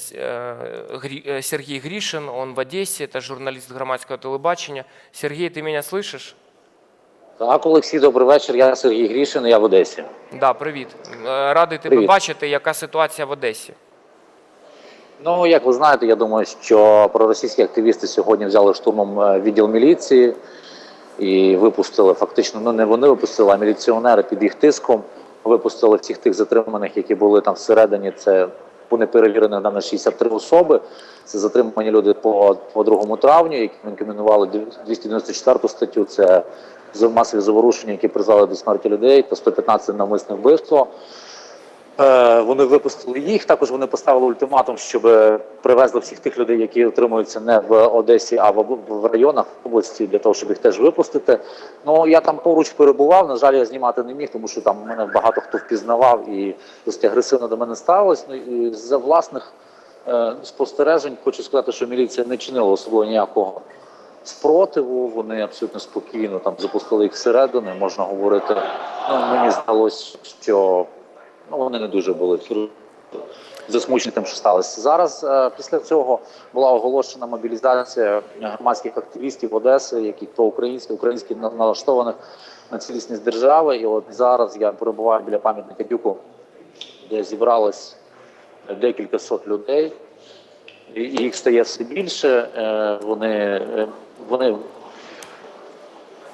С- э, Гри- э, Сергей Гришин, он в Одессе, это журналист громадского телебачення. Сергей, ты меня слышишь? Так, Олексій, добрий вечір. Я Сергій Грішин, я в Одесі. Да, привіт. Е, Радий тебе Привіт. бачити, яка ситуація в Одесі. Ну, як ви знаєте, я думаю, що проросійські активісти сьогодні взяли штурмом е, відділ міліції і випустили фактично, ну не вони випустили, а міліціонери під їх тиском. Випустили всіх тих затриманих, які були там всередині. Це по неперевірених даних 63 особи. Це затримані люди по, по 2 травню, які інкримінували 294 статтю. Це масові заворушення, які призвели до смерті людей, та 115 навмисне вбивство. Е, Вони випустили їх. Також вони поставили ультиматум, щоб привезли всіх тих людей, які утримуються не в Одесі, а в, районах області, для того, щоб їх теж випустити. Ну я там поруч перебував. На жаль, я знімати не міг, тому що там мене багато хто впізнавав і досить агресивно до мене ставилось. Ну і за власних е, спостережень хочу сказати, що міліція не чинила особливо ніякого спротиву. Вони абсолютно спокійно там запустили їх всередини. Можна говорити. Ну мені здалося, що ну вони не дуже були засмучені тим, що сталося. Зараз е, після цього була оголошена мобілізація громадських активістів Одеси, які то українські, українські на- налаштованих на цілісність держави. І от зараз я перебуваю біля пам'ятника Дюку, де зібралось декілька сот людей. І їх стає все більше. Е, Вони, е, вони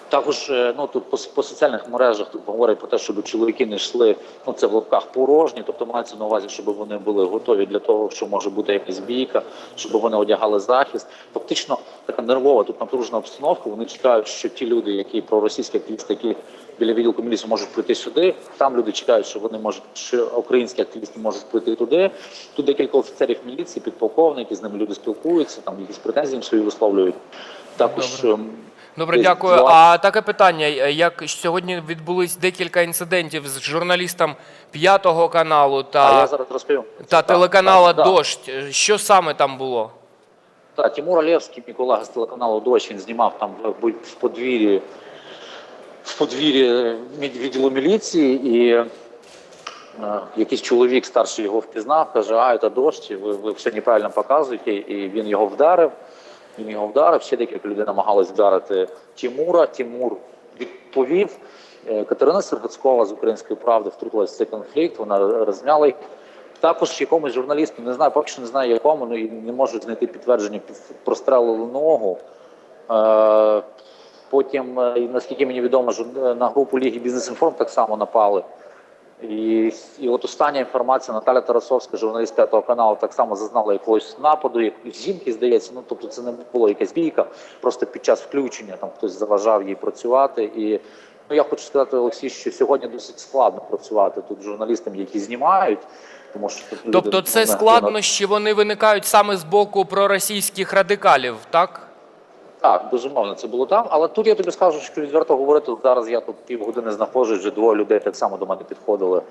також е, ну тут по, по соціальних мережах тут говорять про те, щоб чоловіки не йшли. Ну це в лапках порожні, тобто мається на увазі, щоб вони були готові для того, що може бути якась бійка, щоб вони одягали захист. Фактично така нервова тут напружена обстановка. Вони чекають, що ті люди, які проросійські активісти, які біля відділку міліції можуть прийти сюди. Там люди чекають, що вони можуть, що українські активісти можуть прийти туди. Тут декілька офіцерів міліції, підполковники, з ними люди спілкуються, там якісь претензії свої висловлюють. Також Добре. Добре, дякую. А таке питання: е, як сьогодні відбулись декілька інцидентів з журналістом п'ятого каналу а я та, зараз розповім. та телеканала так, так. Що саме там було? Так, Тимур Олєвський, мій з телеканалу Дощ, він знімав там в, в подвір'ї в подвір'ї відділу міліції, і е, якийсь чоловік старший його впізнав, каже, а це дощ, ви, ви все неправильно показуєте, і він його вдарив. Він його вдарив, ще декілька людей намагалися вдарити Тимура. Тимур відповів. Е, Катерина Сергацькова з української правди втрутилася в цей конфлікт. Вона розняла їх. Також якомусь журналісту, не знаю, поки що не знаю якому, ну і не можуть знайти підтвердження, прострелили ногу. Е, Потім, е, наскільки мені відомо, на групу Ліги Бізнес Інформ так само напали. І, і от остання інформація Наталя Тарасовська, журналіст п'ятого каналу, так само зазнала якогось нападу, як жінки, здається. Ну тобто це не було якась бійка, просто під час включення там хтось заважав їй працювати. І ну я хочу сказати, Олексій, що сьогодні досить складно працювати тут журналістам, які знімають. Тому що тут Тобто, ну, це складнощі вони виникають саме з боку проросійських радикалів, так? Так, безумовно, це було там. Але тут я тобі скажу, що відверто говорити, зараз я тут півгодини знаходжусь, вже двоє людей так само до мене підходили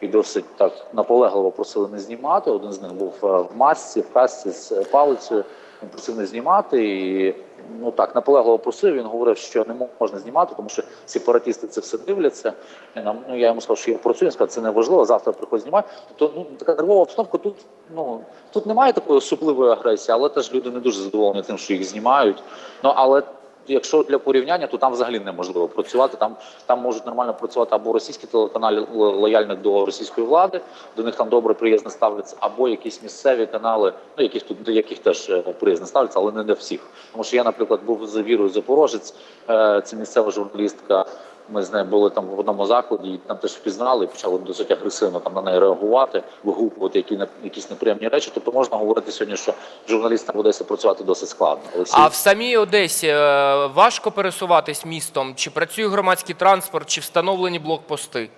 і досить так наполегливо просили не знімати. Один з них був е, в масці, в касці з е, палицею. Він просив не знімати і ну так наполегливо просив. Він говорив, що не можна знімати, тому що сепаратісти це все дивляться. І ну я йому сказав, що я працюю. Він сказав, це не важливо. Завтра приходь знімати. Тобто, ну така нервова обстановка. Тут ну тут немає такої особливої агресії, але теж люди не дуже задоволені тим, що їх знімають. Ну але якщо для порівняння, то там взагалі неможливо працювати. Там там можуть нормально працювати або російські телеканали лояльні до російської влади, до них там добре приязно ставляться, або якісь місцеві канали, ну яких тут до яких теж е, приязно ставляться, але не для всіх. Тому що я, наприклад, був за вірою Запорожець, е, це місцева журналістка. Ми з нею були там в одному закладі, і там теж впізнали, і почали досить агресивно там на неї реагувати, вигукувати які якісь неприємні речі. Тобто можна говорити сьогодні, що журналістам в Одесі працювати досить складно. Олексій. А в самій Одесі е, важко пересуватись містом? Чи працює громадський транспорт, чи встановлені блокпости?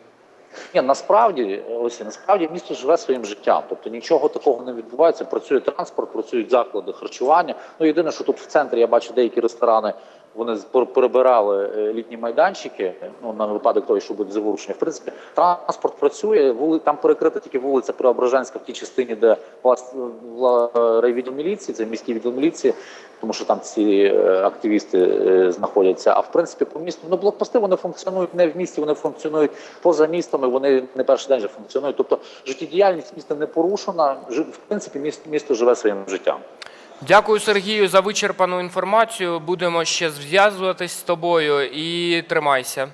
Ні, насправді, ось насправді місто живе своїм життям. Тобто нічого такого не відбувається. Працює транспорт, працюють заклади харчування. Ну єдине, що тут в центрі я бачу деякі ресторани Вони перебирали е, літні майданчики. Ну на випадок того, що буде заворушення. В принципі, транспорт працює. Вули там перекрита тільки вулиця Преображенська в тій частині, де влас- вла- райвідділ міліції, це міський відділ міліції, тому що там ці е, активісти е, знаходяться. А в принципі, по місту ну блокпости вони функціонують не в місті, вони функціонують поза містами. Вони не перший день вже функціонують. Тобто життєдіяльність міста не порушена. В принципі, місто, місто живе своїм життям. Дякую, Сергію, за вичерпану інформацію. Будемо ще зв'язуватись з тобою і тримайся.